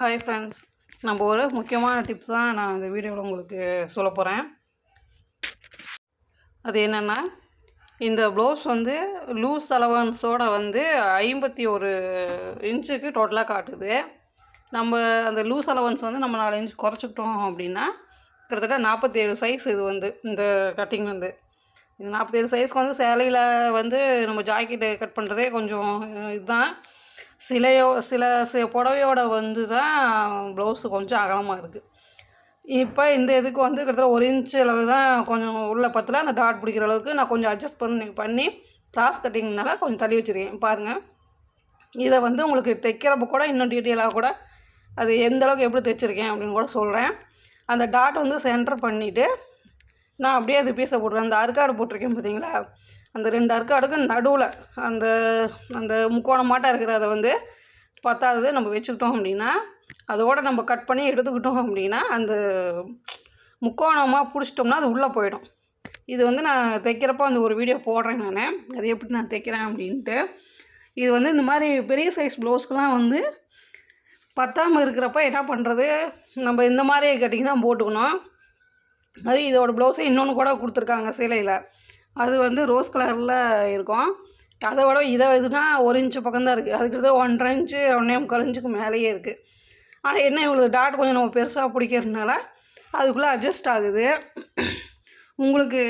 Hi friends நம்ம ஒரு முக்கியமான டிப்ஸ் தான் நான் இந்த வீடியோவில் உங்களுக்கு சொல்ல போகிறேன் அது என்னென்னா இந்த ப்ளவுஸ் வந்து லூஸ் அலவன்ஸோட வந்து ஐம்பத்தி ஒரு இன்ச்சுக்கு டோட்டலாக காட்டுது. நம்ம அந்த லூஸ் அலவன்ஸ் வந்து நம்ம நாலு இன்ச் குறைச்சிக்கிட்டோம் அப்படின்னா கிட்டத்தட்ட நாற்பத்தேழு சைஸ் இது வந்து இந்த கட்டிங் வந்து. இந்த நாற்பத்தேழு சைஸ்க்கு வந்து சேலையில் வந்து நம்ம ஜாக்கெட்டு கட் பண்ணுறதே கொஞ்சம் இதுதான். சிலையோ சில சி புடவையோட வந்து தான் ப்ளவுஸு கொஞ்சம் அகலமாக இருக்குது இப்போ இந்த இதுக்கு வந்து கிட்டத்தட்ட ஒரு இன்ச் அளவு தான் கொஞ்சம் உள்ள பத்தில் அந்த டாட் பிடிக்கிற அளவுக்கு நான் கொஞ்சம் அட்ஜஸ்ட் பண்ணி பண்ணி கிராஸ் கட்டிங்னால கொஞ்சம் தள்ளி வச்சுருக்கேன். பாருங்கள் இதை வந்து உங்களுக்கு தைக்கிறப்ப கூட இன்னும் டீட்டெயிலாக கூட அது எந்த அளவுக்கு எப்படி தைச்சிருக்கேன் அப்படின்னு கூட சொல்கிறேன் அந்த டாட் வந்து சென்டர் பண்ணிவிட்டு நான் அப்படியே அது பீஸை போட்டுருவேன். அந்த அறுக்காடு போட்டிருக்கேன் பார்த்தீங்களா அந்த ரெண்டு அறுக்காடுக்கு நடுவில் அந்த அந்த முக்கோணமாட்டம் இருக்கிறத வந்து பத்தாவது நம்ம வச்சுக்கிட்டோம் அப்படின்னா அதோடு நம்ம கட் பண்ணி எடுத்துக்கிட்டோம் அப்படின்னா அந்த முக்கோணமாக பிடிச்சிட்டோம்னா அது உள்ளே போயிடும். இது வந்து நான் தைக்கிறப்போ அந்த ஒரு வீடியோ போடுறேன் நான். அது எப்படி நான் தைக்கிறேன் அப்படின்ட்டு. இது வந்து இந்த மாதிரி பெரிய சைஸ் ப்ளவுஸ்க்கெலாம் வந்து பத்தாமல் இருக்கிறப்ப என்ன பண்ணுறது நம்ம இந்த மாதிரி கட்டிங் தான் போட்டுக்கணும். அது இதோட ப்ளவுஸை இன்னொன்று கூட கொடுத்துருக்காங்க சேலையில். அது வந்து ரோஸ் கலரில் இருக்கும். அதை விட இதை இதுனா ஒரு இன்ச்சு பக்கம்தான் இருக்குது அதுக்கு ஒன்றரை இன்ச்சு ஒன்றே முக்கால் இன்ச்சுக்கு மேலேயே இருக்குது ஆனால் என்ன இவ்வளோ டாட் கொஞ்சம் நம்ம பெருசாக பிடிக்கிறதுனால அதுக்குள்ளே அட்ஜஸ்ட் ஆகுது. உங்களுக்கு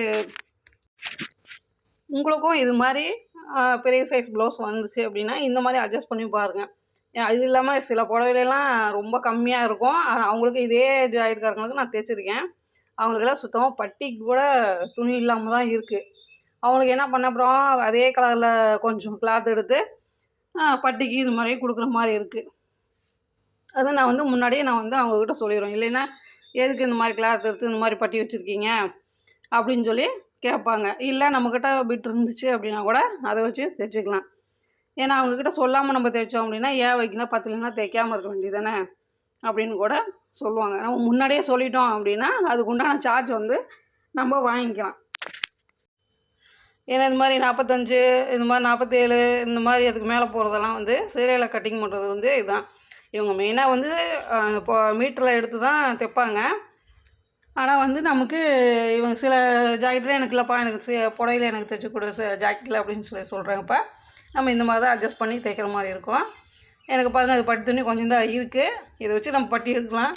உங்களுக்கும் இது மாதிரி பெரிய சைஸ் ப்ளவுஸ் வந்துச்சு அப்படின்னா இந்த மாதிரி அட்ஜஸ்ட் பண்ணி பாருங்கள் அது இல்லாமல் சில புடவையிலலாம் ரொம்ப கம்மியாக இருக்கும். அவங்களுக்கு இதே ஜாயிட்காரங்களுக்கு நான் தைச்சிருக்கேன் அவங்களுக்கெல்லாம் சுத்தமாக பட்டிக்கு கூட துணி இல்லாமல் தான் இருக்குது அவங்களுக்கு என்ன பண்ண அப்புறம் அதே கலரில் கொஞ்சம் கிளாத் எடுத்து பட்டிக்கு இது மாதிரி கொடுக்குற மாதிரி இருக்குது அது நான் வந்து முன்னாடியே நான் வந்து அவங்கக்கிட்ட சொல்லிடுவேன் இல்லைன்னா எதுக்கு இந்த மாதிரி கிளாத் எடுத்து இந்த மாதிரி பட்டி வச்சுருக்கீங்க? அப்படின்னு சொல்லி கேட்பாங்க. இல்லை நம்மக்கிட்ட பிட் இருந்துச்சு அப்படின்னா கூட அதை வச்சு தைச்சிக்கலாம். ஏன்னா அவங்கக்கிட்ட சொல்லாமல் நம்ம தைச்சோம் அப்படின்னா ஏன் வைக்கணும் பத்துலன்னா தைக்காமல் இருக்க வேண்டியதானே அப்படின்னு கூட சொல்லுவாங்க. நம்ம முன்னாடியே சொல்லிட்டோம் அப்படின்னா அதுக்கு உண்டான சார்ஜ் வந்து நம்ம வாங்கிக்கலாம். ஏன்னா இந்த மாதிரி நாற்பத்தஞ்சு இந்த மாதிரி நாற்பத்தேழு இந்த மாதிரி அதுக்கு மேலே போகிறதெல்லாம் வந்து சீரியலில் கட்டிங் பண்ணுறது வந்து இதுதான். இவங்க மெயினாக வந்து இப்போ மீட்டரில் எடுத்து தான் தைப்பாங்க. ஆனால் வந்து நமக்கு இவங்க சில ஜாக்கெட்டில் எனக்கு இல்லைப்பா எனக்கு சி புடவையில் எனக்கு தைச்சி கொடு ஜாக்கெட்டில் அப்படின்னு சொல்லி சொல்கிறாங்கப்பா நம்ம இந்த மாதிரி தான் அட்ஜஸ்ட் பண்ணி தைக்கிற மாதிரி இருக்கும். எனக்கு பாருங்கள் அது பட்டு துணி கொஞ்சம் தான் இருக்குது இதை வச்சு நம்ம பட்டி எடுக்கலாம்.